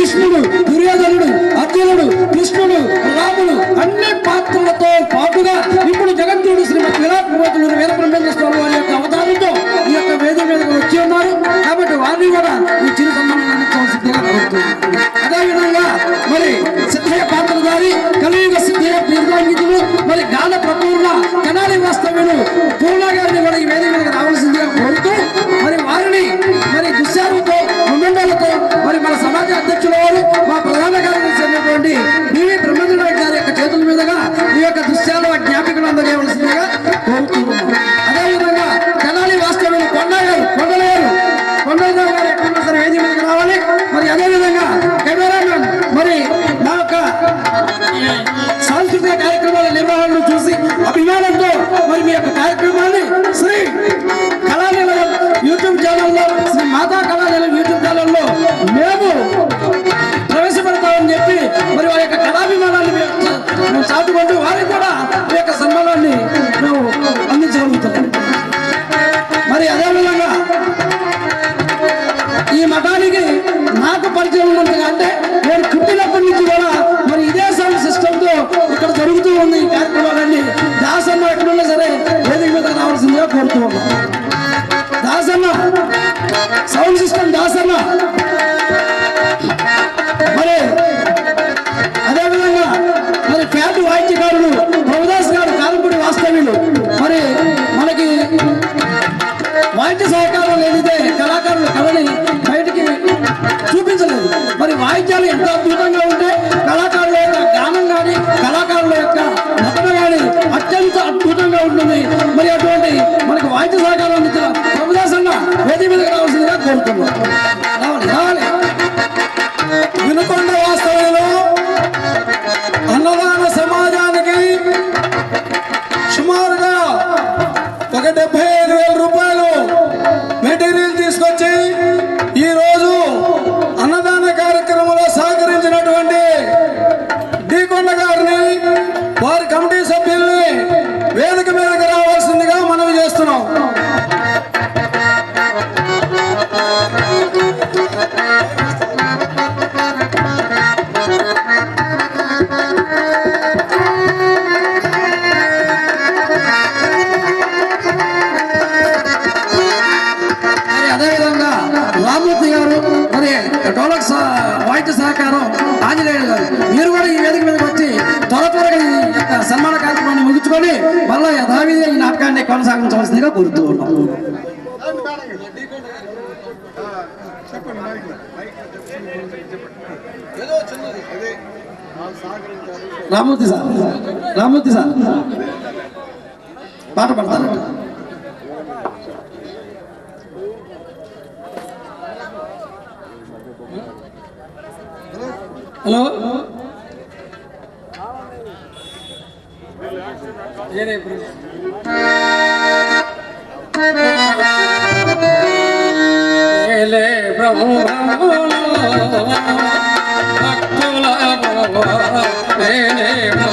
భీష్ముడు దుర్యోధనుడు అర్జునుడు కృష్ణుడు రాముడు అన్ని పాత్రలతో పాటుగా ఇప్పుడు జగద్గురుడు శ్రీమతి విరాట్ మోతులు వీరబ్రహ్మేంద్ర నిర్వహణను చూసి అభిమానంతో మరి మీ యొక్క కార్యక్రమాన్ని శ్రీ కళానిలయం యూట్యూబ్ ఛానల్లో శ్రీ మాతా కళానిలయం యూట్యూబ్ ఛానల్లో మేము ప్రవేశపెడతామని చెప్పి మరి వారి యొక్క కళాభిమానాన్ని మేము చాటుకుంటూ వారికి కూడా మీ యొక్క సన్మానాన్ని మేము అందించగలుగుతాం మరి అదేవిధంగా ఈ మఠానికి నాకు పరిచయం ఉన్నట్టుగా అంటే కోరుతూ ఉన్నాం దాసన్న సౌండ్ సిస్టమ్ దాసన్న చెప్పండి ఏదో రామూర్తి సార్ రామూర్తి సార్ పాట పడతారంట హలో నేనే భక్తుల నేనేమో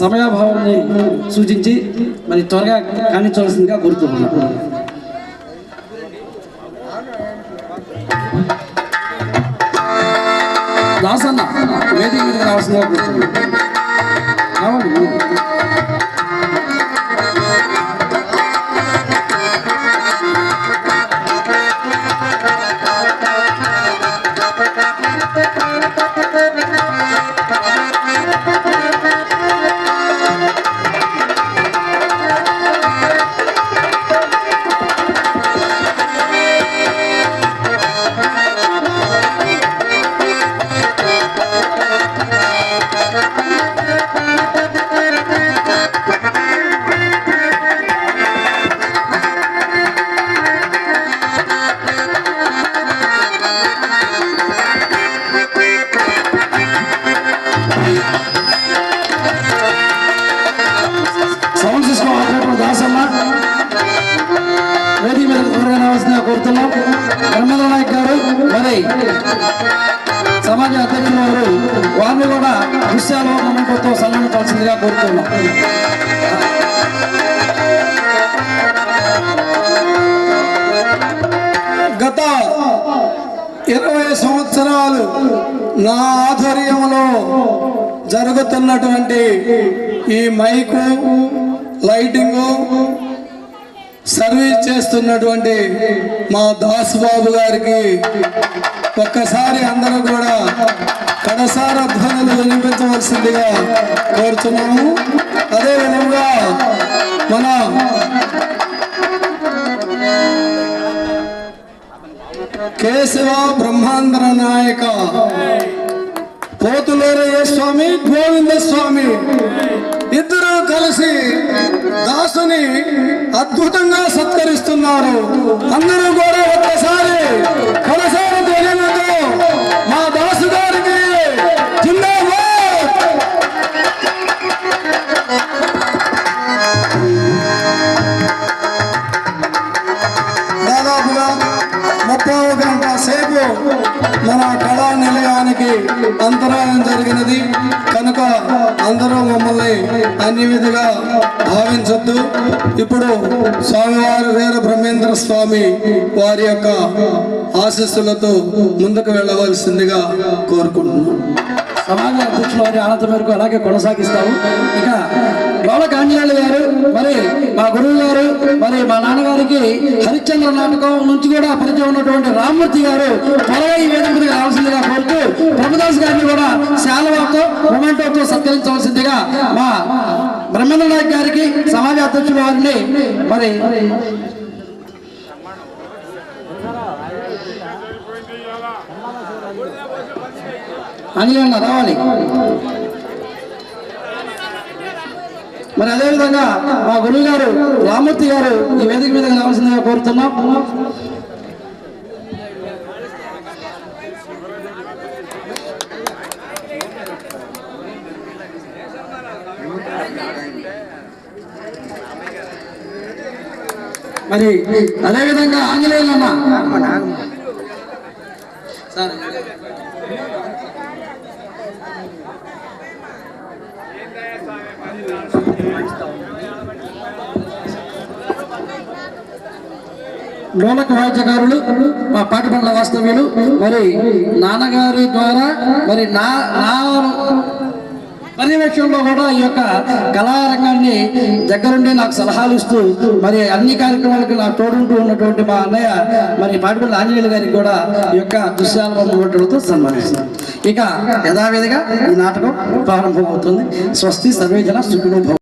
సమయాభావాన్ని సూచించి మరి త్వరగా కానించవలసిందిగా కోరుతున్నాను. దాసన్న వేదిక మీదకి రావాల్సిందిగా కోరుతున్నాను. రావాల్సిందిగా కోరుతున్నాం. ధర్మేంద్ర నాయక్ గారు మరి సమాజ అధ్యక్షులు వారు వారిని కూడా దృశ్యాలు మొమెంటోతో సన్మానించాల్సిందిగా కోరుతున్నాం. గత ఇరవై సంవత్సరాలు నా ఆధ్వర్యంలో జరుగుతున్నటువంటి ఈ మైకు లైటింగు సర్వీస్ చేస్తున్నటువంటి మా దాసుబాబు గారికి ఒక్కసారి అందరూ కూడా కడసార ధ్వనులు వినిపించవలసిందిగా కోరుతున్నాము అదేవిధంగా మన కేశవ బ్రహ్మాంధ్ర నాయక పోతులేరయ్య స్వామి గోవింద స్వామి. కలిసి దాసుని అద్భుతంగా సత్కరిస్తున్నారు. అందరూ కూడా ఒక్కసారి కొనసాగు ధ్వనులతో మా దాసు గారికి దాదాపుగా ముప్పై గంట సేపు మన కళా నిలయానికి అంతరాయం జరిగినది. కనుక అందరూ అన్ని విధిగా భావించొద్దు. ఇప్పుడు స్వామివారి వీర బ్రహ్మేంద్ర స్వామి వారి యొక్క ఆశస్సులతో ముందుకు వెళ్ళవలసిందిగా కోరుకుంటున్నాను. సమాజ అధ్యక్షుల వారి ఆనంద మేరకు అలాగే కొనసాగిస్తాము. ఇక లోలక ఆంజనేయులు గారు మరి మా గురువు గారు మరి మా నాన్నగారికి హరిశ్చంద్ర నాటకం నుంచి కూడా పరిచయం ఉన్నటువంటి రామ్మూర్తి గారు త్వరగా ఈ వేదిక రావాల్సిందిగా కోరుతూ ప్రభుదాస్ గారిని కూడా శాలవాతో మొమెంటోతో సత్కరించవలసిందిగా మా బ్రహ్మేంద్ర నాయక్ గారికి సమాజ అధ్యక్షుల వారిని మరి ఆంజనేయులు రావాలి. మరి అదేవిధంగా మా గురువు గారు రామూర్తి గారు ఈ వేదిక మీద రావాల్సిందిగా కోరుతున్నాం. మరి అదేవిధంగా ఆంజనేయులు అన్న సార్ డోలక వాయిద్యకారులు మా పాటిపండ్ల వాస్తవ్యులు మరి నాన్నగారి ద్వారా మరి నా నా పర్యవేక్షణలో కూడా ఈ యొక్క కళారంగాన్ని దగ్గరుండి నాకు సలహాలు ఇస్తూ మరి అన్ని కార్యక్రమాలకు నాకు తోడుంటూ ఉన్నటువంటి మా అన్నయ్య మరి పాటిపల్లి ఆంజనేయులు గారికి కూడా ఈ యొక్క దృశ్యాలతో సన్మానిస్తాను ఇక యథావిధిగా ఈ నాటకం ప్రారంభమవుతుంది. స్వస్తి సర్వేజన సుఖినో